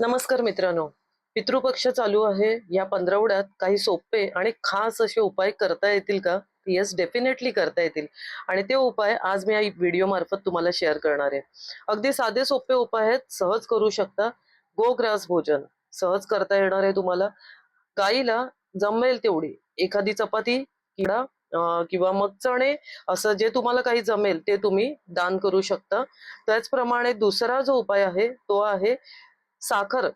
नमस्कार मित्रांनो. पितृपक्ष चालू आहे. या पंधरवड्यात काही सोपे आणि खास असे उपाय करता येतील का? येस डेफिनेटली करता येतील. आणि ते उपाय आज मी या व्हिडिओ मार्फत तुम्हाला शेअर करणार आहे. अगदी साधे सोपे उपाय आहेत. सहज करू शकता. गोग्रास भोजन. सहज करता येणार आहे तुम्हाला. गाईला जमेल तेवढी. एखादी चपाती किडा किंवा मग चणे असं जे तुम्हाला काही जमेल ते तुम्ही दान करू शकता. त्याचप्रमाणे दुसरा जो उपाय आहे तो आहे साखर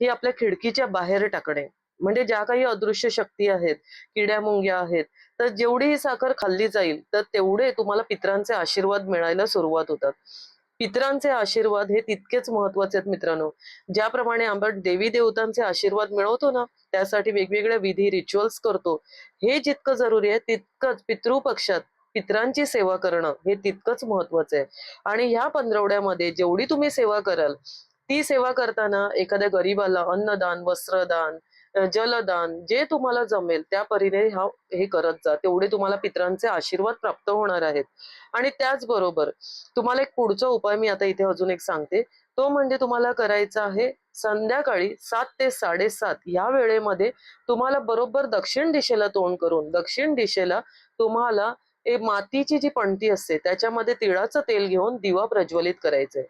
ही आपल्या खिडकीच्या बाहेर टाकणे. म्हणजे ज्या काही अदृश्य शक्ती आहेत किड्या मुंग्या आहेत तर जेवढी ही साखर खाल्ली जाईल तर तेवढे तुम्हाला पित्रांचे आशीर्वाद मिळायला सुरुवात होतात. पित्रांचे आशीर्वाद हे तितकेच महत्त्वाचे आहेत मित्रांनो. ज्याप्रमाणे आपण देवी देवतांचे आशीर्वाद मिळवतो ना त्यासाठी वेगवेगळ्या विधी रिच्युअल्स करतो. हे जितकं जरुरी आहे तितकंच पितृपक्षात पित्रांची सेवा करणं हे तितकंच महत्वाचं आहे. आणि ह्या पंधरवड्यामध्ये जेवढी तुम्ही सेवा कराल ती सेवा करताना एखाद्या गरीबाला अन्नदान वस्त्रदान जलदान जे तुम्हाला जमेल त्या परीने हा हे करत जा. तेवढे तुम्हाला पित्रांचे आशीर्वाद प्राप्त होणार आहेत. आणि त्याचबरोबर तुम्हाला एक पुढचा उपाय मी आता इथे अजून एक सांगते. तो म्हणजे तुम्हाला करायचा आहे संध्याकाळी सात ते साडेसात या वेळेमध्ये तुम्हाला बरोबर दक्षिण दिशेला तोंड करून दक्षिण दिशेला तुम्हाला ए मातीची जी पणती असते त्याच्यामध्ये तिळाचं तेल घेऊन दिवा प्रज्वलित करायचंय.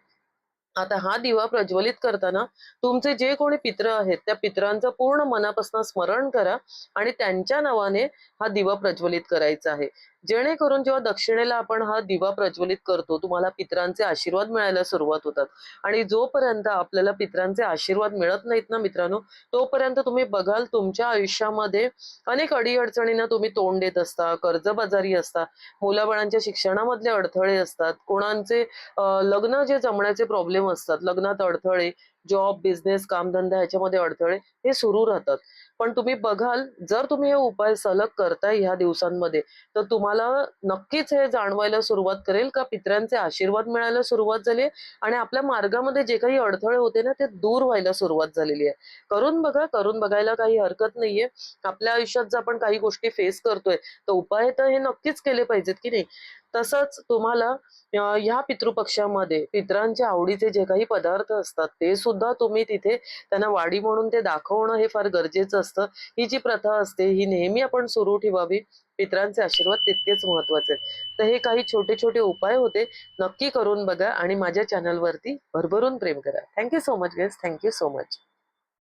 आता हा दिवा प्रज्वलित करताना तुमचे जे कोणी पित्र आहेत त्या पित्रांचं पूर्ण मनापासून स्मरण करा आणि त्यांच्या नावाने हा दिवा प्रज्वलित करायचा आहे. जेणेकरून जेव्हा दक्षिणेला आपण हा दिवा प्रज्वलित करतो तुम्हाला पित्रांचे आशीर्वाद मिळायला सुरुवात होतात. आणि जोपर्यंत आपल्याला पित्रांचे आशीर्वाद मिळत नाहीत ना मित्रांनो तोपर्यंत तुम्ही बघाल तुमच्या आयुष्यामध्ये अनेक अडीअडचणींना तुम्ही तोंड देत असता कर्जबाजारी असता मुलाबाळांच्या शिक्षणामधले अडथळे असतात कोणाचे लग्न जे जमण्याचे प्रॉब्लेम असतात लग्नात अडथळे जॉब बिझनेस कामधंदा ह्याच्यामध्ये अडथळे हे सुरू राहतात. पण तुम्ही बघाल जर तुम्ही हे उपाय सलग करताय ह्या दिवसांमध्ये तर तुम्हाला नक्कीच हे जाणवायला सुरुवात करेल का? पित्रांचे आशीर्वाद मिळायला सुरुवात झाली आणि आपल्या मार्गामध्ये जे काही अडथळे होते ना ते दूर व्हायला सुरुवात झालेली आहे. करून बघा करून बघायला काही हरकत नाहीये. आपल्या आयुष्यात जर आपण काही गोष्टी फेस करतोय तर उपाय तर हे नक्कीच केले पाहिजेत की नाही? तसंच तुम्हाला ह्या पितृपक्षामध्ये पित्रांच्या आवडीचे जे काही पदार्थ असतात ते सुद्धा तुम्ही तिथे त्यांना वाढी म्हणून ते दाखवणं हे फार गरजेचं असतं. ही जी प्रथा असते ही नेहमी आपण सुरू ठेवावी. पित्रांचे आशीर्वाद तितकेच महत्त्वाचे आहेत. तर हे काही छोटे छोटे उपाय होते. नक्की करून बघा आणि माझ्या चॅनलवरती भरभरून प्रेम करा. Thank you so much guys thank you so much